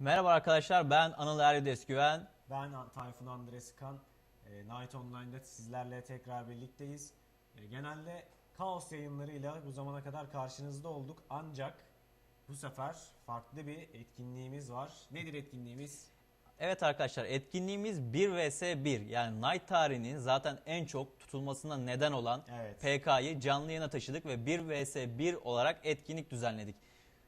Merhaba arkadaşlar ben Anıl Erdes Güven. Ben Tayfun Andres Kan. E, Night Online'da sizlerle tekrar birlikteyiz. E, Genelde kaos yayınlarıyla bu zamana kadar karşınızda olduk. Ancak bu sefer farklı bir etkinliğimiz var. Nedir etkinliğimiz? Evet arkadaşlar etkinliğimiz 1 vs 1 yani Night tarihinin zaten en çok tutulmasına neden olan Evet. PK'yı canlı yayına taşıdık ve 1 vs 1 olarak etkinlik düzenledik.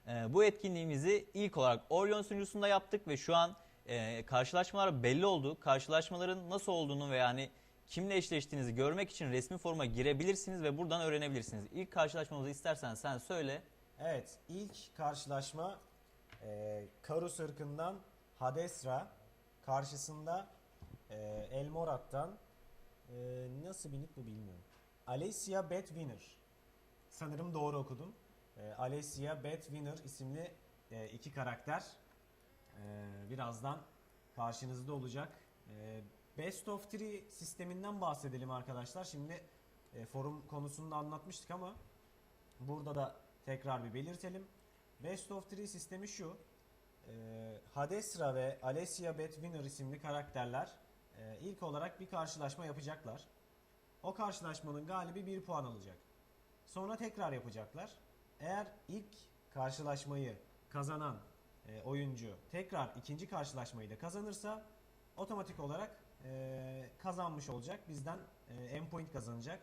Ee, bu etkinliğimizi ilk olarak Orion sunucusunda yaptık ve şu an e, karşılaşmalar belli oldu. Karşılaşmaların nasıl olduğunu ve yani kimle eşleştiğinizi görmek için resmi foruma girebilirsiniz ve buradan öğrenebilirsiniz. İlk karşılaşmamızı istersen sen söyle. Evet, ilk karşılaşma e, Karus ırkından Hadesra karşısında e, Elmorat'tan e, nasıl binip bu bilmiyorum. Alessia Bedwinner. Sanırım doğru okudum. E, Alessia Bedwinner isimli e, iki karakter e, birazdan karşınızda olacak. E, Best of Three sisteminden bahsedelim arkadaşlar. Şimdi e, forum konusunda anlatmıştık ama Burada da tekrar bir belirtelim. Best of Three sistemi şu. Ee, Hadesra ve Alessia Bedwinner isimli karakterler e, ilk olarak bir karşılaşma yapacaklar. O karşılaşmanın galibi 1 puan alacak. Sonra tekrar yapacaklar. Eğer ilk karşılaşmayı kazanan e, oyuncu tekrar ikinci karşılaşmayı da kazanırsa otomatik olarak e, kazanmış olacak. Bizden e, M point kazanacak.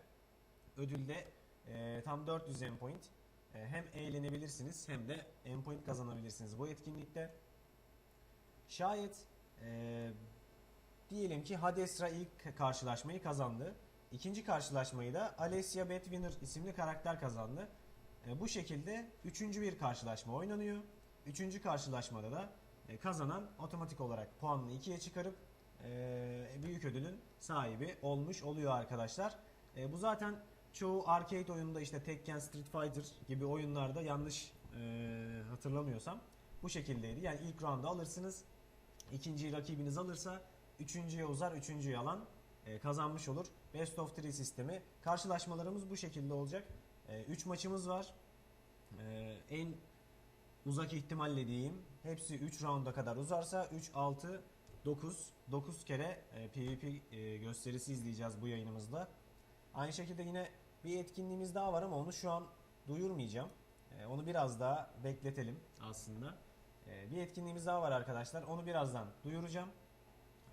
Ödülde e, tam 400 M point. E, hem eğlenebilirsiniz hem de M point kazanabilirsiniz bu etkinlikte. Şayet e, diyelim ki Hadesra ilk karşılaşmayı kazandı. İkinci karşılaşmayı da Alessia Bedwinner isimli karakter kazandı. Bu şekilde üçüncü bir karşılaşma oynanıyor. Üçüncü karşılaşmada da e, kazanan otomatik olarak puanını ikiye çıkarıp e, büyük ödülün sahibi olmuş oluyor arkadaşlar. E, bu zaten çoğu arcade oyununda işte Tekken, Street Fighter gibi oyunlarda yanlış e, hatırlamıyorsam bu şekildeydi. Yani ilk round'u alırsınız. ikinciyi rakibiniz alırsa üçüncüye uzar, üçüncüyü alan kazanmış olur. Best of 3 sistemi. Karşılaşmalarımız bu şekilde olacak. 3 maçımız var. E, en uzak ihtimalle diyeyim. Hepsi 3 rounda kadar uzarsa 3, 6, 9. 9 kere e, PvP e, gösterisi izleyeceğiz bu yayınımızda. Aynı şekilde yine bir etkinliğimiz daha var ama onu şu an duyurmayacağım. E, onu biraz daha bekletelim aslında. E, bir etkinliğimiz daha var arkadaşlar. Onu birazdan duyuracağım.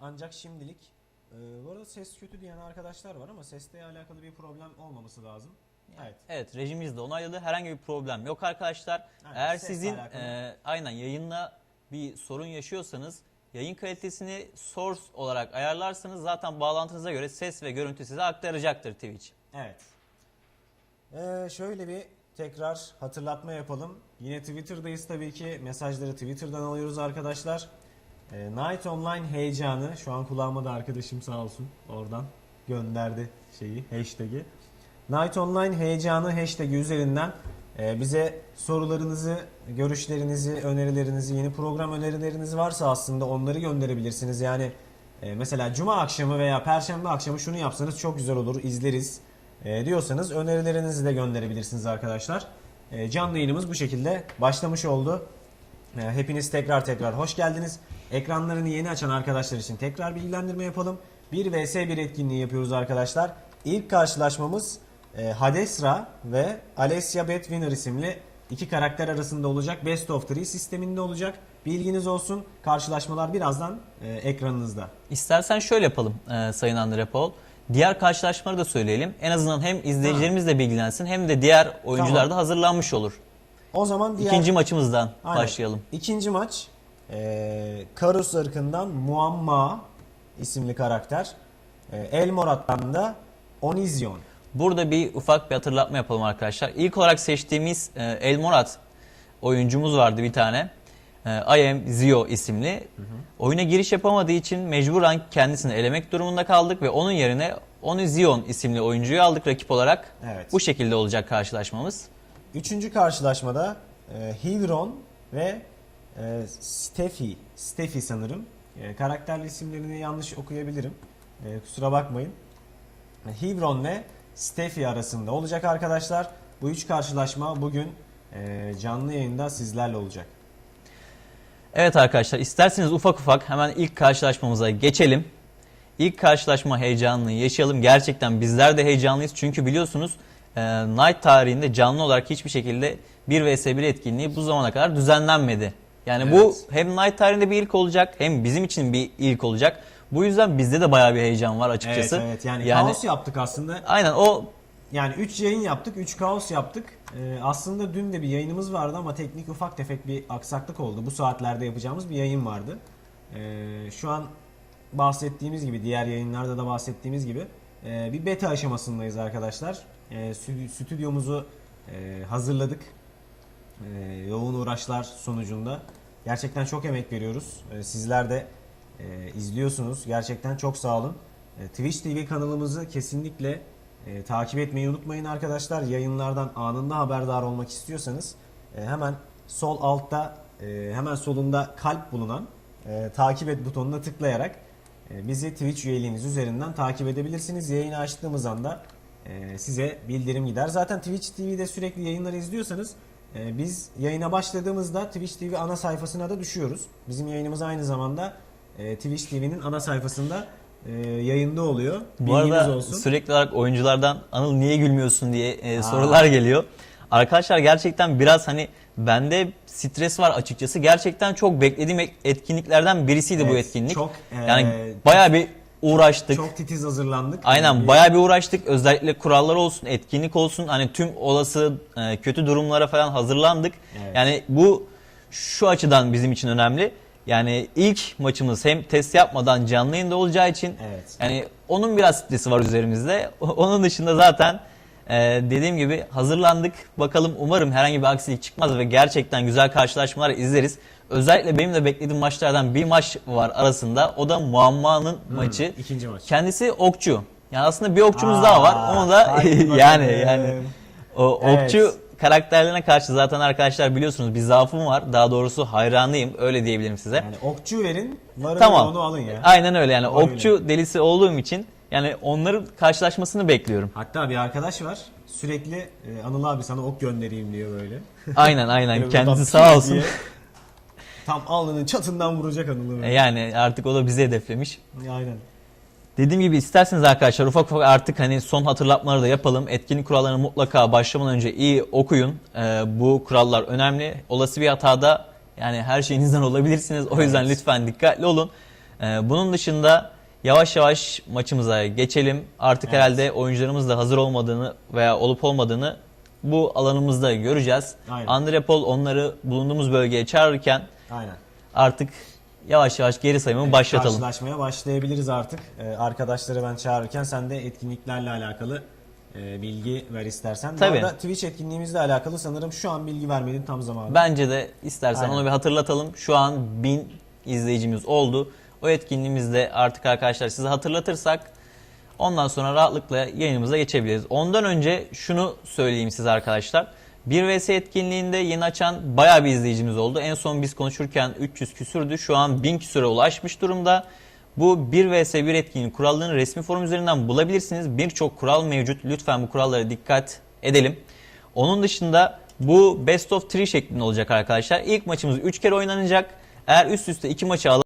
Ancak şimdilik e, bu arada ses kötü diyen arkadaşlar var ama sesle alakalı bir problem olmaması lazım. Evet. Evet rejimiz de onayladı. Herhangi bir problem yok arkadaşlar. Aynen, Eğer sizin e, aynen yayınla bir sorun yaşıyorsanız yayın kalitesini source olarak ayarlarsanız zaten bağlantınıza göre ses ve görüntü size aktaracaktır Twitch. Evet. Ee, şöyle bir tekrar hatırlatma yapalım. Yine Twitter'dayız tabii ki. Mesajları Twitter'dan alıyoruz arkadaşlar. Ee, Night Online heyecanı. Şu an kulağıma da arkadaşım sağ olsun oradan gönderdi şeyi, hashtag'i. Night Online heyecanı hashtag'i üzerinden e, bize sorularınızı, görüşlerinizi, önerilerinizi, yeni program önerileriniz varsa aslında onları gönderebilirsiniz. Yani e, mesela cuma akşamı veya perşembe akşamı şunu yapsanız çok güzel olur, izleriz e, diyorsanız önerilerinizi de gönderebilirsiniz arkadaşlar. Canlı yayınımız bu şekilde başlamış oldu. Hepiniz tekrar tekrar hoş geldiniz. Ekranlarını yeni açan arkadaşlar için tekrar bilgilendirme yapalım. 1 vs 1 etkinliği yapıyoruz arkadaşlar. İlk karşılaşmamız e, Hadesra ve Alessia Bedwinner isimli iki karakter arasında olacak. Best of 3 sisteminde olacak. Bilginiz olsun. Karşılaşmalar birazdan e, ekranınızda. İstersen şöyle yapalım e, Sayın Andre Paul. Diğer karşılaşmaları da söyleyelim. En azından hem izleyicilerimiz de bilgilensin hem de diğer oyuncular Tamam. da hazırlanmış olur. O zaman diğer İkinci maçımızdan Aynen. başlayalım. İkinci maç e, Karus ırkından Muamma isimli karakter. E, El Morat'tan da Onizion. Burada bir ufak bir hatırlatma yapalım arkadaşlar. İlk olarak seçtiğimiz e, El Morat oyuncumuz vardı bir tane. E, I am Zio isimli. Oyuna giriş yapamadığı için mecburen kendisini elemek durumunda kaldık ve onun yerine Onizion isimli oyuncuyu aldık rakip olarak. Evet. Bu şekilde olacak karşılaşmamız. Üçüncü karşılaşmada e, Hilron ve e, Steffi, Steffi sanırım. E, karakterli isimlerini yanlış okuyabilirim. E, kusura bakmayın. E, Hivron ve Steffi arasında olacak arkadaşlar. Bu üç karşılaşma bugün e, canlı yayında sizlerle olacak. Evet arkadaşlar isterseniz ufak ufak hemen ilk karşılaşmamıza geçelim. İlk karşılaşma heyecanını yaşayalım. Gerçekten bizler de heyecanlıyız. Çünkü biliyorsunuz e, Night tarihinde canlı olarak hiçbir şekilde 1 vs 1 etkinliği bu zamana kadar düzenlenmedi. Yani bu Evet. hem Night tarihinde bir ilk olacak hem bizim için bir ilk olacak. Bu yüzden bizde de bayağı bir heyecan var açıkçası. Evet evet yani, Yani- kaos yaptık aslında. Aynen o Yani 3 yayın yaptık, 3 kaos yaptık. Ee, aslında dün de bir yayınımız vardı ama teknik ufak tefek bir aksaklık oldu. Bu saatlerde yapacağımız bir yayın vardı. Ee, şu an bahsettiğimiz gibi, diğer yayınlarda da bahsettiğimiz gibi e, bir beta aşamasındayız arkadaşlar. E, stü- stüdyomuzu e, hazırladık. E, yoğun uğraşlar sonucunda. Gerçekten çok emek veriyoruz. E, sizler de e, izliyorsunuz. Gerçekten çok sağ olun. E, Twitch TV kanalımızı kesinlikle e, takip etmeyi unutmayın arkadaşlar. Yayınlardan anında haberdar olmak istiyorsanız e, hemen sol altta e, hemen solunda kalp bulunan e, takip et butonuna tıklayarak e, bizi Twitch üyeliğiniz üzerinden takip edebilirsiniz. Yayını açtığımız anda e, size bildirim gider. Zaten Twitch TV'de sürekli yayınları izliyorsanız e, biz yayına başladığımızda Twitch TV ana sayfasına da düşüyoruz. Bizim yayınımız aynı zamanda e, Twitch TV'nin ana sayfasında e, yayında oluyor. Bu Bilginiz arada olsun. sürekli olarak oyunculardan Anıl niye gülmüyorsun diye e, sorular geliyor. Arkadaşlar gerçekten biraz hani bende stres var açıkçası. Gerçekten çok beklediğim et- etkinliklerden birisiydi bu Evet, etkinlik. Çok, e, yani bayağı bir uğraştık. çok titiz hazırlandık. Aynen bayağı bir uğraştık. Özellikle kurallar olsun, etkinlik olsun. Hani tüm olası e, kötü durumlara falan hazırlandık. Evet. Yani bu şu açıdan bizim için önemli. Yani ilk maçımız hem test yapmadan canlı yayında olacağı için Evet. yani onun biraz stresi var üzerimizde. Onun dışında zaten e, dediğim gibi hazırlandık. Bakalım umarım herhangi bir aksilik çıkmaz ve gerçekten güzel karşılaşmalar izleriz. Özellikle benim de beklediğim maçlardan bir maç var arasında. O da Muamma'nın Hmm, maçı. ikinci maç. Kendisi okçu. Yani aslında bir okçumuz Aa, daha var. Onu da yani yani o Evet. okçu karakterlerine karşı zaten arkadaşlar biliyorsunuz bir zaafım var. Daha doğrusu hayranıyım. Öyle diyebilirim size. Yani okçu verin, varın Tamam. onu alın ya. Aynen öyle yani Öyle. okçu delisi olduğum için yani onların karşılaşmasını bekliyorum. Hatta bir arkadaş var. Sürekli e, Anıl abi sana ok göndereyim diyor böyle. Aynen aynen kendisi sağ olsun. diye Tam alnının çatından vuracak Anıl'ı. Yani artık o da bizi hedeflemiş. Aynen. Dediğim gibi isterseniz arkadaşlar ufak ufak artık hani son hatırlatmaları da yapalım. Etkinlik kurallarını mutlaka başlamadan önce iyi okuyun. Ee, bu kurallar önemli. Olası bir hatada yani her şeyinizden olabilirsiniz. O yüzden lütfen dikkatli olun. Ee, bunun dışında yavaş yavaş maçımıza geçelim. Artık Evet. herhalde oyuncularımız da hazır olmadığını veya olup olmadığını bu alanımızda göreceğiz. Aynen. Andrepol onları bulunduğumuz bölgeye çağırırken Aynen. artık yavaş yavaş geri sayımı başlatalım. Karşılaşmaya başlayabiliriz artık. Ee, arkadaşları ben çağırırken sen de etkinliklerle alakalı e, bilgi ver istersen. Tabii. Bu arada Twitch etkinliğimizle alakalı sanırım şu an bilgi vermenin tam zamanı. Bence de istersen Aynen. onu bir hatırlatalım. Şu an 1000 izleyicimiz oldu. O etkinliğimizde artık arkadaşlar size hatırlatırsak ondan sonra rahatlıkla yayınımıza geçebiliriz. Ondan önce şunu söyleyeyim size arkadaşlar. 1 vs etkinliğinde yeni açan bayağı bir izleyicimiz oldu. En son biz konuşurken 300 küsürdü. Şu an 1000 küsüre ulaşmış durumda. Bu 1 vs 1 etkinliğin kurallarını resmi forum üzerinden bulabilirsiniz. Birçok kural mevcut. Lütfen bu kurallara dikkat edelim. Onun dışında bu best of 3 şeklinde olacak arkadaşlar. İlk maçımız 3 kere oynanacak. Eğer üst üste 2 maçı